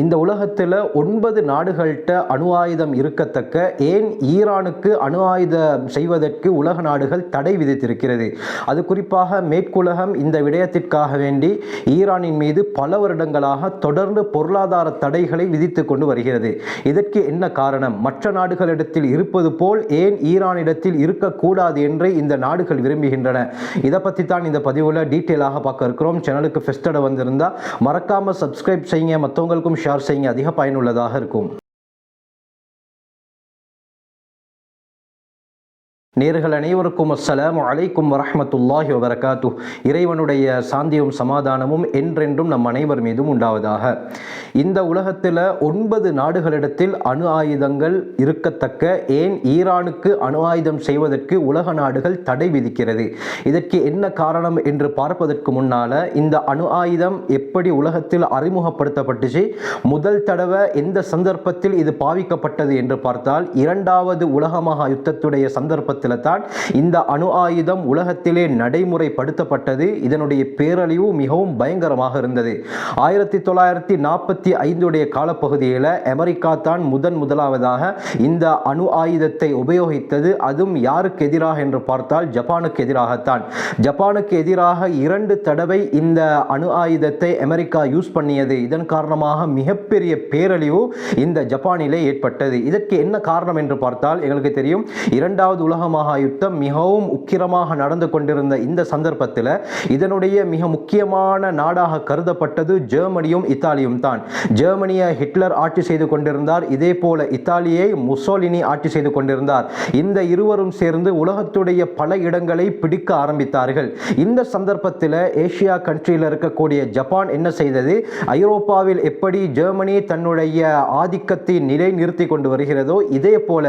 இந்த உலகத்தில் ஒன்பது நாடுகள்கிட்ட அணு ஆயுதம் இருக்கத்தக்க ஏன் ஈரானுக்கு அணு ஆயுதம் செய்வதற்கு உலக நாடுகள் தடை விதித்திருக்கிறது? அது குறிப்பாக மேற்குலகம் இந்த விடயத்திற்காக வேண்டி ஈரானின் மீது பல வருடங்களாக தொடர்ந்து பொருளாதார தடைகளை விதித்து கொண்டு வருகிறது. இதற்கு என்ன காரணம்? மற்ற நாடுகளிடத்தில் இருப்பது போல் ஏன் ஈரானிடத்தில் இருக்கக்கூடாது என்று இந்த நாடுகள் விரும்புகின்றன? இதை பற்றி தான் இந்த பதிவில் டீட்டெயிலாக பார்க்க இருக்கிறோம். சேனலுக்கு ஃபெஸ்டட வந்திருந்தால் மறக்காமல் சப்ஸ்கிரைப் செய்யுங்க. மற்றவங்களுக்கும் ஷேர் செய்யுங்க அதிக பயனுள்ளதாக இருக்கும் நேர்கள் அனைவருக்கும் அஸ்ஸலாமு அலைக்கும் வரஹ்மத்துல்லாஹி வபரகாத்து இறைவனுடைய சாந்தியும் சமாதானமும் என்றென்றும் நம் அனைவர் மீதும் உண்டாவதாக. இந்த உலகத்தில் ஒன்பது நாடுகளிடத்தில் அணு ஆயுதங்கள் இருக்கத்தக்க ஏன் ஈரானுக்கு அணு ஆயுதம் செய்வதற்கு உலக நாடுகள் தடை விதிக்கிறது. இதற்கு என்ன காரணம் என்று பார்ப்பதற்கு முன்னால இந்த அணு ஆயுதம் எப்படி உலகத்தில் அறிமுகப்படுத்தப்பட்டுச்சு? முதல் தடவை எந்த சந்தர்ப்பத்தில் இது பாவிக்கப்பட்டது என்று பார்த்தால் இரண்டாவது உலக மகா யுத்தத்துடைய சந்தர்ப்பத்தில் தான் இந்த அணு ஆயுதம் உலகத்திலே நடைமுறைப்படுத்தப்பட்டது. இதனுடைய பேரழிவு மிகவும் பயங்கரமாக இருந்தது. ஆயிரத்தி தொள்ளாயிரத்தி நாற்பத்தி ஐந்துடைய காலப்பகுதியில் அமெரிக்கா தான் முதன் முதலாவதாக இந்த அணு ஆயுதத்தை உபயோகித்தது. அதுவும் யாருக்கு எதிராக என்று பார்த்தால் ஜப்பானுக்கு எதிராகத்தான். ஜப்பானுக்கு எதிராக இரண்டு தடவை இந்த அணு ஆயுதத்தை அமெரிக்கா யூஸ் பண்ணியது. இதன் காரணமாக மிகப்பெரிய பேரழிவு இந்த ஜப்பானிலே ஏற்பட்டது. இதற்கு என்ன காரணம் என்று பார்த்தால் எங்களுக்கு தெரியும். இரண்டாவது உலகம் மகா யுத்தம் மிகவும் உக்கிரமாக நடந்து கொண்டிருந்த இந்த சந்தர்ப்பத்தில் இதனுடைய மிக முக்கியமான நாடாக கருதப்பட்டது ஜெர்மனியும் இத்தாலியும் தான். ஜெர்மனியை ஹிட்லர் ஆட்சி செய்து கொண்டிருந்தார். இதே போல இத்தாலியை முசோலினி ஆட்சி செய்து கொண்டிருந்தார். இந்த இருவரும் சேர்ந்து உலகத்துடைய பல இடங்களை பிடிக்க ஆரம்பித்தார்கள். இந்த சந்தர்ப்பத்தில் ஏசியா கண்ட்ரியில் இருக்கக்கூடிய ஜப்பான் என்ன செய்தது? ஐரோப்பாவில் எப்படி ஜெர்மனி தன்னுடைய ஆதிக்கத்தை நிலைநிறுத்தி கொண்டு வருகிறதோ இதே போல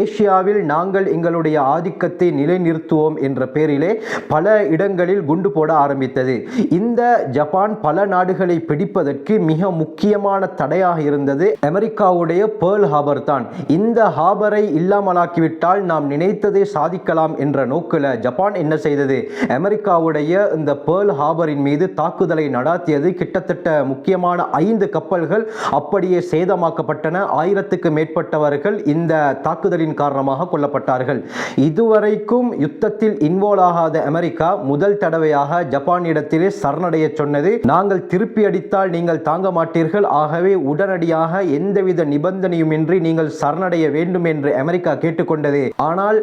ஏசியாவில் நாங்கள் எங்களுடைய ஆதிக்கத்தை நிலைநிறுத்துவோம் என்ற பெயரிலே பல இடங்களில் குண்டு போட ஆரம்பித்தது. இந்த ஜப்பான் பல நாடுகளை பிடிப்பதற்கு மிக முக்கியமான தடையாக இருந்தது அமெரிக்காவுடைய பேர்ல் ஹாபர் தான். இந்த ஹாபரை இல்லாமலாக்கிவிட்டால் நாம் நினைத்ததை சாதிக்கலாம் என்ற நோக்கில் ஜப்பான் என்ன செய்தது? அமெரிக்காவுடைய இந்த பேர்ல் ஹாபரின் மீது தாக்குதலை நடாத்தியது. கிட்டத்தட்ட முக்கியமான ஐந்து கப்பல்கள் அப்படியே சேதமாக்கப்பட்டன. ஆயிரத்துக்கு மேற்பட்டவர்கள் இந்த தாக்குதலின் காரணமாக கொல்லப்பட்டார்கள். இதுவரைக்கும் யுத்தத்தில் இன்வால்வ் ஆகாத அமெரிக்கா முதல் தடவையாக ஜப்பானிடத்திலே சரணடைய சொன்னது. நாங்கள் திருப்பி அடித்தால் நீங்கள் தாங்க மாட்டீர்கள். ஆகவே உடனடியாக எந்தவித நிபந்தனையும் இன்றி நீங்கள் சரணடைய வேண்டும் என்று அமெரிக்கா கேட்டுக்கொண்டது. ஆனால்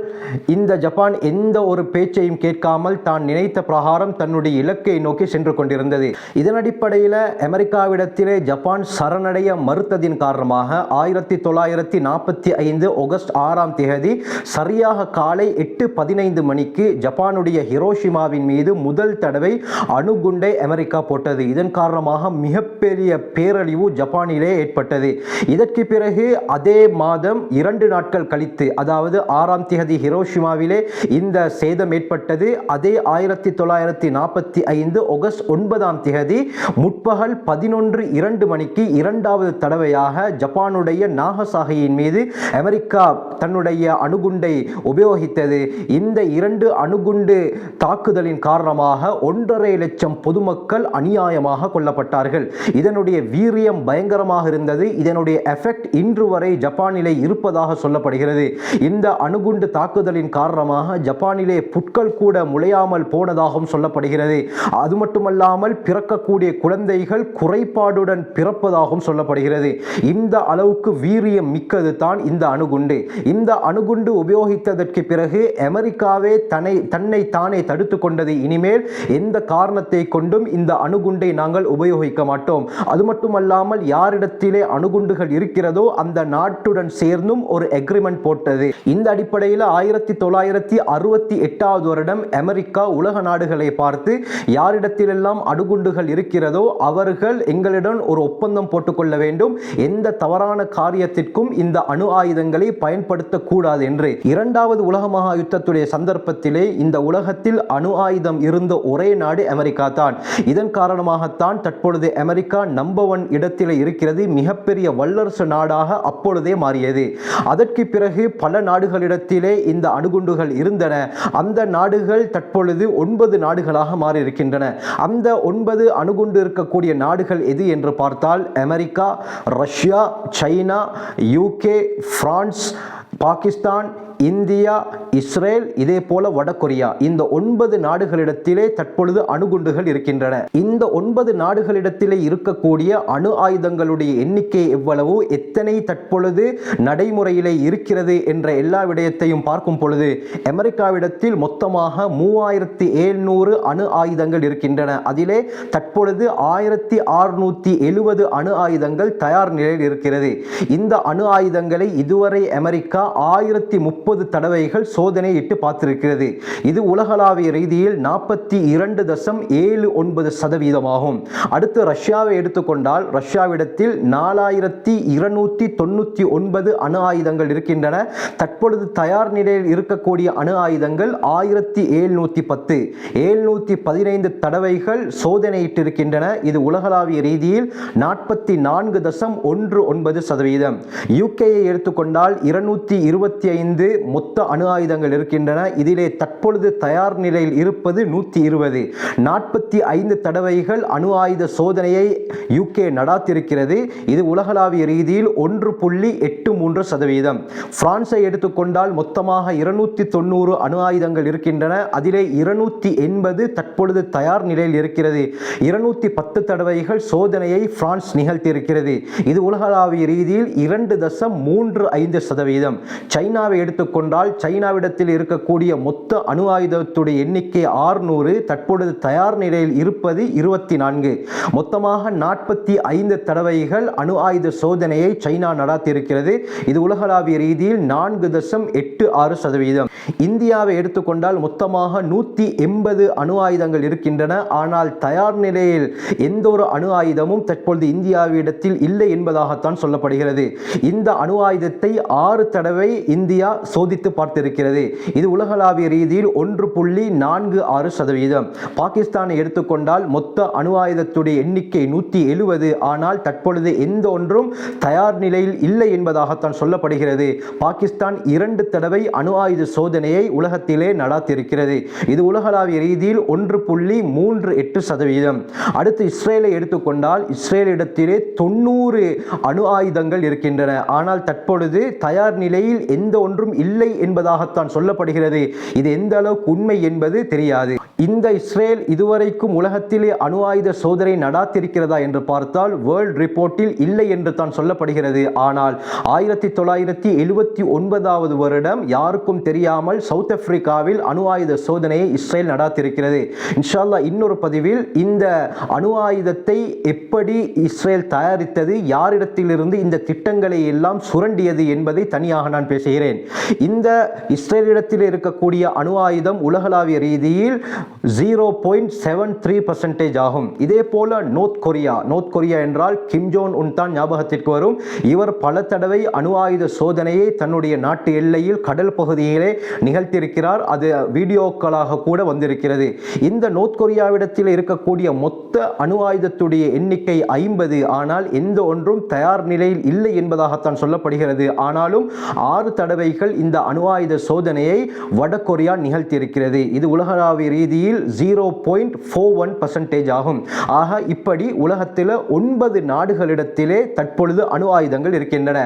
இந்த ஜப்பான் எந்த ஒரு பேச்சையும் கேட்காமல் தான் நினைத்த பிரகாரம் தன்னுடைய இலக்கை நோக்கி சென்று கொண்டிருந்தது. இதன் அடிப்படையில் அமெரிக்காவிடத்திலே ஜப்பான் சரணடைய மறுத்ததின் காரணமாக ஆயிரத்தி தொள்ளாயிரத்தி நாற்பத்தி ஐந்து ஆகஸ்ட் ஆறாம் தேதி சரியாக காலை எட்டு பதினைந்து மணிக்கு ஜப்பானுடைய ஹிரோஷிமாவின் மீது முதல் தடவை அணுகுண்டை அமெரிக்கா போட்டது. இதன் காரணமாக மிகப்பெரிய பேரழிவு ஜப்பானிலே ஏற்பட்டது. இதற்கு பிறகு அதே மாதம் இரண்டு நாட்கள் கழித்து அதாவது ஆறாம் தேதி ஹிரோஷிமாவிலே இந்த சேதம் ஏற்பட்டது. அதே ஆயிரத்தி தொள்ளாயிரத்தி நாற்பத்தி ஐந்து ஆகஸ்ட் ஒன்பதாம் தேதி முற்பகல் பதினொன்று இரண்டு மணிக்கு இரண்டாவது தடவையாக ஜப்பானுடைய நாகசாகியின் மீது அமெரிக்கா தன்னுடைய அணுகுண்டை பிரயோகித்தது இந்த இரண்டு அணுகுண்டு தாக்குதலின் காரணமாக ஒன்றரை லட்சம் பொதுமக்கள் அநியாயமாக கொல்லப்பட்டார்கள். இதனுடைய வீரியம் பயங்கரமாக இருந்தது. இதனுடைய எஃபெக்ட் இன்று வரை ஜப்பானிலே இருப்பதாக சொல்லப்படுகிறது. இந்த அணுகுண்டு தாக்குதலின் காரணமாக ஜப்பானிலே புட்கள் கூட முளையாமல் போனதாகவும் சொல்லப்படுகிறது. அது மட்டுமல்லாமல் பிறக்கக்கூடிய குழந்தைகள் குறைபாடுடன் பிறப்பதாகவும் சொல்லப்படுகிறது. இந்த அளவுக்கு வீரியம் மிக்கது தான் இந்த அணுகுண்டு. இந்த அணுகுண்டு உபயோகித்ததற்கு பிறகு அமெரிக்காவே தன்னை தன்னை தானே தடுத்து கொண்டது. இனிமேல் எந்த காரணத்தை கொண்டும் இந்த அணுகுண்டை நாங்கள் உபயோகிக்க மாட்டோம். அது மட்டுமல்லாமல் யாரிடத்திலே அணுகுண்டுகள் இருக்கிறதோ அந்த நாட்டுடன் சேர்ந்தும் ஒரு எக்ரிமெண்ட் போட்டது. இந்த அடிப்படையில் ஆயிரத்தி தொள்ளாயிரத்தி அறுபத்தி எட்டாவது வருடம் அமெரிக்கா உலக நாடுகளை பார்த்து யாரிடத்திலெல்லாம் அணுகுண்டுகள் இருக்கிறதோ அவர்கள் எங்களிடம் ஒரு ஒப்பந்தம் போட்டுக்கொள்ள வேண்டும். எந்த தவறான காரியத்திற்கும் இந்த அணு ஆயுதங்களை பயன்படுத்தக்கூடாது என்று. இரண்டாவது உலக மகா யுத்தத்துடைய சந்தர்ப்பத்திலே இந்த உலகத்தில் அணு ஆயுதம் இருந்த ஒரே நாடு அமெரிக்கா தான். இதன் காரணமாகத்தான் தற்பொழுது அமெரிக்கா நம்பர் ஒன் இடத்தில் இருக்கிறது மிகப்பெரிய வல்லரசு நாடாக அப்பொழுதே மாறியது. அதற்கு பிறகு பல நாடுகளிடத்திலே இந்த அணுகுண்டுகள் இருந்தன. அந்த நாடுகள் தற்பொழுது ஒன்பது நாடுகளாக மாறியிருக்கின்றன. அந்த ஒன்பது அணுகுண்டு இருக்கக்கூடிய நாடுகள் எது என்று பார்த்தால் America Russia China UK France Pakistan India Israel இதே போல வடகொரியா இந்த ஒன்பது நாடுகளிடத்திலே தற்பொழுது அணுகுண்டுகள் இருக்கின்றன. இந்த ஒன்பது நாடுகளிடத்திலே இருக்கக்கூடிய அணு ஆயுதங்களுடைய எண்ணிக்கை எவ்வளவு? எத்தனை தற்பொழுது நடைமுறையிலே இருக்கிறது என்ற எல்லா விடயத்தையும் பார்க்கும் பொழுது அமெரிக்காவிடத்தில் மொத்தமாக மூவாயிரத்தி எழுநூறு அணு ஆயுதங்கள் இருக்கின்றன. அதிலே தற்பொழுது ஆயிரத்தி அறுநூத்தி எழுபது அணு ஆயுதங்கள் தயார் நிலையில் இருக்கிறது. இந்த அணு ஆயுதங்களை இதுவரை அமெரிக்கா ஆயிரத்தி முப்பது முப்பது தடவைகள் சோதனை இட்டு பார்த்திருக்கிறது. இது உலகளாவிய ரீதியில் நாற்பத்தி இரண்டு தசம் ஏழு ஒன்பது சதவீதமாகும். அடுத்து ரஷ்யாவை எடுத்துக்கொண்டால் ரஷ்யாவிடத்தில் நாலாயிரத்தி இருநூத்தி தொண்ணூத்தி ஒன்பது அணு ஆயுதங்கள் இருக்கின்றன. தற்பொழுது தயார் நிலையில் இருக்கக்கூடிய அணு ஆயுதங்கள் ஆயிரத்தி எழுநூற்றி பத்து. எழுநூற்றி பதினைந்து தடவைகள் சோதனையிட்டிருக்கின்றன இது உலகளாவிய ரீதியில் நாற்பத்தி நான்கு தசம் ஒன்று ஒன்பது சதவீதம். யூகேயை எடுத்துக்கொண்டால் இருநூத்தி இருபத்தி ஐந்து மொத்த அணு ஆயுதங்கள் இருக்கின்றன. இதிலே தற்பொழுது தயார் நிலையில் இருப்பது நூற்றி இருபது. நாற்பத்தி ஐந்து தடவைகள் அணு ஆயுத சோதனையை யூகே நடாத்திருக்கிறது. இது உலகளாவிய ரீதியில் ஒன்று புள்ளி எட்டு மூன்று சதவீதம். பிரான்ஸை எடுத்துக்கொண்டால் மொத்தமாக இருநூத்தி தொண்ணூறு அணு ஆயுதங்கள் இருக்கின்றன. அதிலே இருநூத்தி எண்பது தற்பொழுது தயார் நிலையில் இருக்கிறது. இருநூத்தி பத்து தடவைகள் சோதனையை பிரான்ஸ் நிகழ்த்தியிருக்கிறது. இது உலகளாவிய ரீதியில் இரண்டு தசம் மூன்று ஐந்து சதவீதம். சைனாவை எடுத்து எடுத்துக்கொண்டால் சைனாவிடத்தில் இருக்கக்கூடிய மொத்த அணு ஆயுதத்துடைய எண்ணிக்கை ஆறுநூறு தற்பொழுது தயார் நிலையில் இருப்பது இருபத்தி நான்கு மொத்தமாக நாற்பத்தி ஐந்து தடவைகள் அணு ஆயுத சோதனையை சைனா நடாத்தியிருக்கிறது. இது உலகளாவிய ரீதியில் நான்கு தசம் எட்டு ஆறு சதவீதம். இந்தியாவை எடுத்துக்கொண்டால் மொத்தமாக நூற்றி எண்பது அணு ஆயுதங்கள் இருக்கின்றன. ஆனால் தயார் நிலையில் எந்த ஒரு அணு ஆயுதமும் தற்பொழுது இந்தியாவிடத்தில் இல்லை என்பதாகத்தான் சொல்லப்படுகிறது. இந்த அணு ஆயுதத்தை ஆறு தடவை இந்தியா சோதித்து பார்த்திருக்கிறது. இது உலகளாவிய ரீதியில் ஒன்று புள்ளி நான்கு ஆறு சதவீதம். பாகிஸ்தானை எடுத்துக்கொண்டால் மொத்த அணு ஆயுதத்துடைய எண்ணிக்கை நூற்றி எழுபது ஆனால் தற்பொழுது எந்த ஒன்றும் தயார் நிலையில் இல்லை என்பதாகத்தான் சொல்லப்படுகிறது. பாகிஸ்தான் இரண்டு தடவை அணு ஆயுத சோதனையை உலகத்திலே நடாத்திருக்கிறது. இது உலகளாவிய ரீதியில் ஒன்று புள்ளி மூன்று எட்டு சதவீதம். அடுத்து இஸ்ரேலை எடுத்துக்கொண்டால் இஸ்ரேலிடத்திலே தொண்ணூறு அணு ஆயுதங்கள் இருக்கின்றன. ஆனால் தற்பொழுது தயார் நிலையில் எந்த ஒன்றும் இல்லை என்பதாகத்தான் சொல்லப்படுகிறது. இது எந்த அளவுக்கு உண்மை என்பது தெரியாது. இந்த இஸ்ரேல் இதுவரைக்கும் உலகத்திலே அணு ஆயுத சோதனை நடாத்திருக்கிறதா என்று பார்த்தால் வேர்ல்ட் ரிப்போர்ட்டில் இல்லை என்று தான் சொல்லப்படுகிறது. ஆனால் ஆயிரத்தி தொள்ளாயிரத்தி எழுபத்தி ஒன்பதாவது வருடம் யாருக்கும் தெரியாமல் சவுத் ஆப்பிரிக்காவில் அணு ஆயுத சோதனையை இஸ்ரேல் நடாத்திருக்கிறது. இன்ஷால்லா இன்னொரு பதிவில் இந்த அணு ஆயுதத்தை எப்படி இஸ்ரேல் தயாரித்தது யாரிடத்திலிருந்து இந்த திட்டங்களை எல்லாம் சுரண்டியது என்பதை தனியாக நான் பேசுகிறேன். இந்த இஸ்ரேலிடத்தில் இருக்கக்கூடிய அணு ஆயுதம் உலகளாவிய ரீதியில் zero point seven three percentage ஆகும். இதே போல நோர்த் கொரியா நோர்த் கொரியா என்றால் கிம் ஜோன் உன் தான் ஞாபகத்திற்கு வரும். இவர் பல தடவை அணு ஆயுத சோதனையை தன்னுடைய நாட்டு எல்லையில் கடல் பகுதியிலே நிகழ்த்தியிருக்கிறார். அது வீடியோக்களாக கூட வந்திருக்கிறது. இந்த நோர்த் கொரியாவிடத்தில் இருக்கக்கூடிய மொத்த அணு ஆயுதத்துடைய எண்ணிக்கை ஐம்பது. ஆனால் எந்த ஒன்றும் தயார் நிலையில் இல்லை என்பதாகத்தான் சொல்லப்படுகிறது. ஆனாலும் ஆறு தடவைகள் இந்த அணு ஆயுத சோதனையை வடகொரியா நிகழ்த்தியிருக்கிறது. இது உலகளாவிய ரீதியில் zero point four one percentage ஆகும். ஆக இப்படி உலகத்தில் ஒன்பது நாடுகளிடத்திலே தற்பொழுது அணு ஆயுதங்கள் இருக்கின்றன.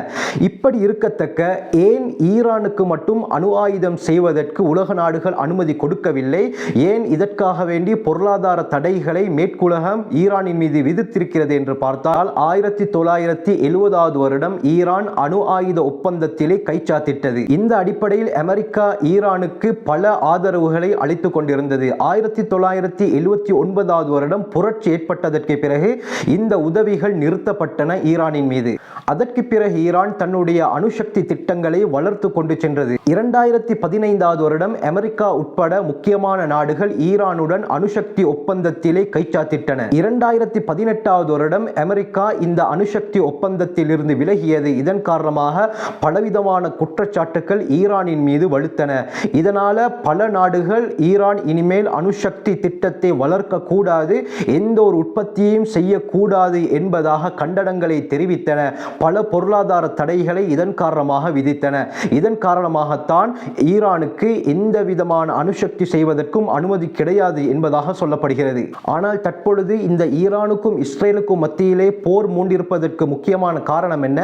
இப்படி இருக்கத்தக்க ஏன் ஈரானுக்கு மட்டும் அணு ஆயுதம் செய்வதற்கு உலக நாடுகள் அனுமதி கொடுக்கவில்லை? ஏன் இதற்காக வேண்டி பொருளாதார தடைகளை மேற்குலகம் ஈரானின் மீது விதித்திருக்கிறது என்று பார்த்தால் ஆயிரத்தி தொள்ளாயிரத்தி எழுபதாவது வருடம் ஈரான் அணு ஆயுத ஒப்பந்தத்திலே கைச்சாத்திட்டது. இந்த அடிப்படையில் அமெரிக்கா ஈரானுக்கு பல ஆதரவுகளை அளித்துக் கொண்டிருந்தது. ஆயிரத்தி தொள்ளாயிரத்தி எழுபத்தி ஒன்பதாவது வருடம் புரட்சி ஏற்பட்டதற்கு பிறகு இந்த உதவிகள் நிறுத்தப்பட்டன ஈரானின் மீது. அதற்கு பிறகு ஈரான் தன்னுடைய அணுசக்தி திட்டங்களை வளர்த்து கொண்டு சென்றது. இரண்டாயிரத்தி பதினைந்தாவது வருடம் அமெரிக்கா உட்பட முக்கியமான நாடுகள் ஈரானுடன் அணுசக்தி ஒப்பந்தத்திலே கைச்சாத்திட்டன. இரண்டாயிரத்தி பதினெட்டாவது வருடம் அமெரிக்கா இந்த அணுசக்தி ஒப்பந்தத்திலிருந்து விலகியது. இதன் காரணமாக பலவிதமான குற்றச்சாட்டுகள் குற்றச்சாட்டுக்கள் ஈரானின் மீது வலுத்தன. இதனால பல நாடுகள் ஈரான் இனிமேல் அணுசக்தி திட்டத்தை வளர்க்க கூடாது எந்த ஒரு உற்பத்தியையும் செய்யக்கூடாது என்பதாக கண்டனங்களை தெரிவித்தன. பல பொருளாதார தடைகளை இதன் காரணமாக விதித்தன. இதன் காரணமாகத்தான் ஈரானுக்கு எந்த விதமான அணுசக்தி செய்வதற்கும் அனுமதி கிடையாது என்பதாக சொல்லப்படுகிறது. ஆனால் தற்பொழுது இந்த ஈரானுக்கும் இஸ்ரேலுக்கும் மத்தியிலே போர் மூண்டிருப்பதற்கு முக்கியமான காரணம் என்ன?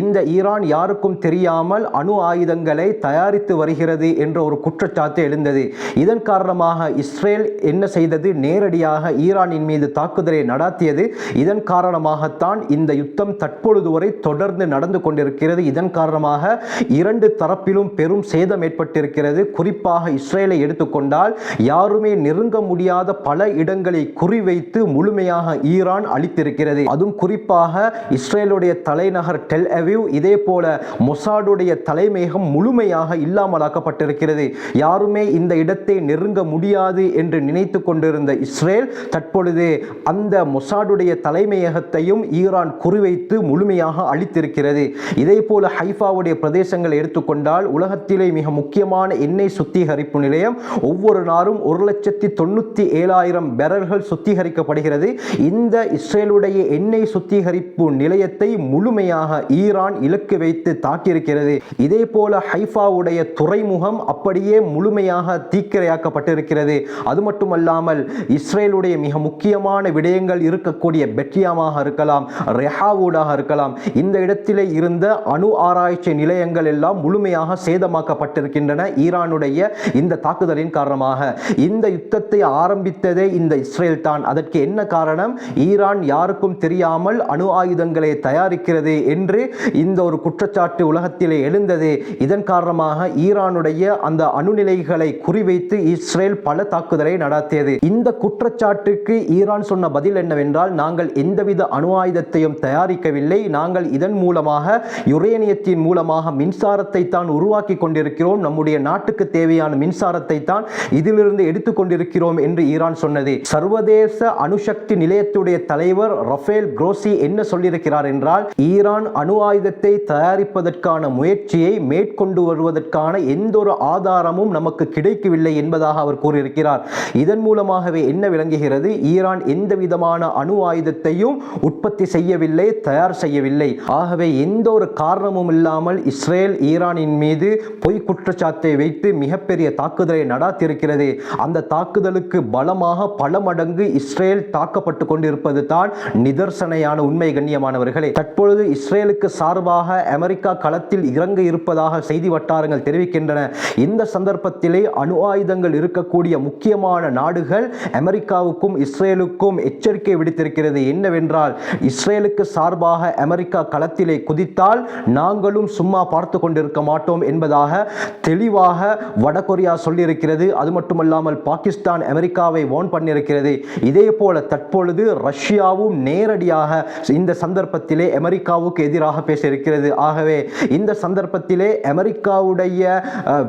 இந்த ஈரான் யாருக்கும் தெரியாமல் அணு ஆயுதங்கள் தயாரித்து வருகிறது என்ற ஒரு குற்றச்சாட்டு எழுந்தது. இதன் காரணமாக இஸ்ரேல் என்ன செய்தது? நேரடியாக ஈரானின் மீது தாக்குதலை நடாத்தியது. இதன் காரணமாகத்தான் இந்த யுத்தம் தற்பொழுது வரை தொடர்ந்து நடந்து கொண்டிருக்கிறது. இதன் காரணமாக இரண்டு தரப்பிலும் பெரும் சேதம் ஏற்பட்டிருக்கிறது. குறிப்பாக இஸ்ரேலை எடுத்துக்கொண்டால் யாருமே நெருங்க முடியாத பல இடங்களை குறிவைத்து முழுமையாக ஈரான் அளித்திருக்கிறது அதுவும் குறிப்பாக இஸ்ரேலுடைய தலைநகர் டெல் அவிவ். இதே போல மொசாடுடைய தலைமையகம் முழுமையாக இல்லாமலாக்கப்பட்டிருக்கிறது. யாருமே இந்த இடத்தை நெருங்க முடியாது என்று நினைத்து கொண்டிருந்த இஸ்ரேல் தற்பொழுது அந்த மொசாடுடைய தலைமையகத்தையும் ஈரான் குறிவைத்து முழுமையாக அளித்திருக்கிறது இதே போல ஹைஃபாவுடைய பிரதேசங்களை எடுத்துக்கொண்டால் உலகத்திலே மிக முக்கியமான எண்ணெய் சுத்திகரிப்பு நிலையம் ஒவ்வொரு நாளும் ஒரு லட்சத்தி தொண்ணூற்றி ஏழாயிரம் பெரல்கள் சுத்திகரிக்கப்படுகிறது. இந்த இஸ்ரேலுடைய எண்ணெய் சுத்திகரிப்பு நிலையத்தை முழுமையாக ஈரான் இலக்கு வைத்து தாக்கியிருக்கிறது. இதே போல ஹைஃபாவுடைய துறைமுகம் அப்படியே முழுமையாக தீக்கிரையாக்கப்பட்டிருக்கிறது. அது மட்டுமல்லாமல் இஸ்ரேலுடைய மிக முக்கியமான விடயங்கள் இருக்கக்கூடிய பெட்ரியாமாக இருக்கலாம் ரெஹாவூடாக இருக்கலாம். இந்த இடத்திலே இருந்த அணு ஆராய்ச்சி நிலையங்கள் எல்லாம் முழுமையாக சேதமாக்கப்பட்டிருக்கின்றன ஈரானுடைய இந்த தாக்குதலின் காரணமாக. இந்த யுத்தத்தை ஆரம்பித்ததே இந்த இஸ்ரேல் தான். அதற்கு என்ன காரணம்? ஈரான் யாருக்கும் தெரியாமல் அணு ஆயுதங்களை தயாரிக்கிறது என்று இந்த ஒரு குற்றச்சாட்டு உலகத்திலே எழுந்தது. இதன் காரணமாக ஈரானுடைய அந்த அணுநிலைகளை குறிவைத்து இஸ்ரேல் பல தாக்குதலை நடாத்தியது. இந்த குற்றச்சாட்டுக்கு ஈரான் சொன்ன பதில் என்னவென்றால் நாங்கள் எந்தவித அணு ஆயுதத்தையும் தயாரிக்கவில்லை. நாங்கள் இதன் மூலமாக யுரேனியத்தின் மூலமாக மின்சாரத்தை தான் உருவாக்கி கொண்டிருக்கிறோம். நம்முடைய நாட்டுக்கு தேவையான மின்சாரத்தை தான் இதிலிருந்து எடுத்துக்கொண்டிருக்கிறோம் என்று ஈரான் சொன்னது. சர்வதேச அணுசக்தி நிலையத்துடைய தலைவர் ரஃபேல் குரோசி என்ன சொல்லியிருக்கிறார் என்றால் ஈரான் அணு ஆயுதத்தை தயாரிப்பதற்கான முயற்சியை மேற்கொண்டு வருவதற்கான எந்த ஒரு ஆதாரமும் நமக்கு கிடைக்கவில்லை என்பதாக அவர் கூறியிருக்கிறார். இதன் மூலமாகவே என்ன விளங்குகிறது? ஈரான் எந்த விதமான அணு ஆயுதத்தையும் உற்பத்தி செய்யவில்லை தயார் செய்யவில்லை. ஆகவே எந்த ஒரு காரணமும் இல்லாமல் இஸ்ரேல் ஈரானின் மீது பொய் குற்றச்சாட்டை வைத்து மிகப்பெரிய தாக்குதலை நடாத்தியிருக்கிறது. அந்த தாக்குதலுக்கு பலமாக பல மடங்கு இஸ்ரேல் தாக்கப்பட்டு கொண்டிருப்பது தான் நிதர்சனையான உண்மை கண்ணியமானவர்களே. தற்பொழுது இஸ்ரேலுக்கு சார்பாக அமெரிக்கா களத்தில் இறங்க இருப்பதாக செய்தி வட்டாரங்கள் தெரிவிக்கின்றன. இந்த சந்தர்ப்பத்திலே அணு ஆயுதங்கள் இருக்கக்கூடிய முக்கியமான நாடுகள் அமெரிக்காவுக்கும் இஸ்ரேலுக்கும் எச்சரிக்கை விடுத்திருக்கிறது. என்னவென்றால் இஸ்ரேலுக்கு சார்பாக அமெரிக்கா களத்திலே குதித்தால் நாங்களும் சும்மா பார்த்து கொண்டிருக்க மாட்டோம் என்பதாக தெளிவாக வடகொரியா சொல்லியிருக்கிறது. அது மட்டுமல்லாமல் பாகிஸ்தான் அமெரிக்காவை ஓன் பண்ணியிருக்கிறது. இதே போல தற்பொழுது ரஷ்யாவும் நேரடியாக இந்த சந்தர்ப்பத்திலே அமெரிக்காவுக்கு எதிராக பேசியிருக்கிறது. ஆகவே இந்த சந்தர்ப்பத்திலே அமெரிக்க அமெரிக்காவுடைய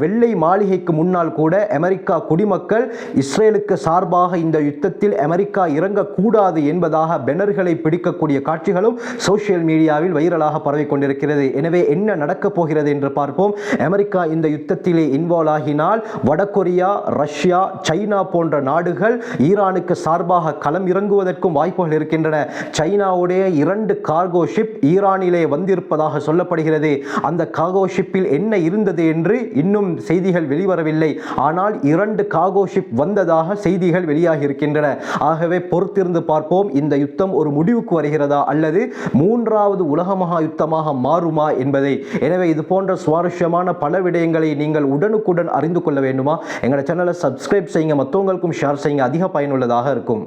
வெள்ளை மாளிகைக்கு முன்னால் கூட அமெரிக்கா குடிமக்கள் இஸ்ரேலுக்கு சார்பாக இந்த யுத்தத்தில் அமெரிக்கா இறங்கக்கூடாது என்பதாக பெனர்களை பிடிக்கக்கூடிய காட்சிகளும் சோசியல் மீடியாவில் வைரலாக பரவிக் கொண்டிருக்கிறது. எனவே என்ன நடக்கப் போகிறது என்று பார்ப்போம். அமெரிக்கா இந்த யுத்தத்திலே இன்வால்வ் ஆகினால் வடகொரியா ரஷ்யா சைனா போன்ற நாடுகள் ஈரானுக்கு சார்பாக களம் இறங்குவதற்கும் வாய்ப்புகள் இருக்கின்றன. சைனாவுடைய இரண்டு கார்கோ ஷிப் ஈரானிலே வந்திருப்பதாக சொல்லப்படுகிறது. அந்த கார்கோ ஷிப்பில் என்ன இருந்தது என்று இன்னும் செய்திகள் வெளிவரவில்லை. ஆனால் இரண்டு காகோஷிப் வந்ததாக செய்திகள் வெளியாகி இருக்கின்றன ஆகவே பொறுத்திருந்து பார்ப்போம் இந்த யுத்தம் ஒரு முடிவுக்கு வருகிறதா அல்லது மூன்றாவது உலக மகா யுத்தமாக மாறுமா என்பதை. எனவே இது போன்ற சுவாரஸ்யமான பல விடயங்களை நீங்கள் உடனுக்குடன் அறிந்து கொள்ள வேண்டுமா? எங்களோட சேனலை சப்ஸ்கிரைப் செய்யுங்க மற்றவங்களுக்கும் ஷேர் செய்யுங்க அதிக பயனுள்ளதாக இருக்கும்.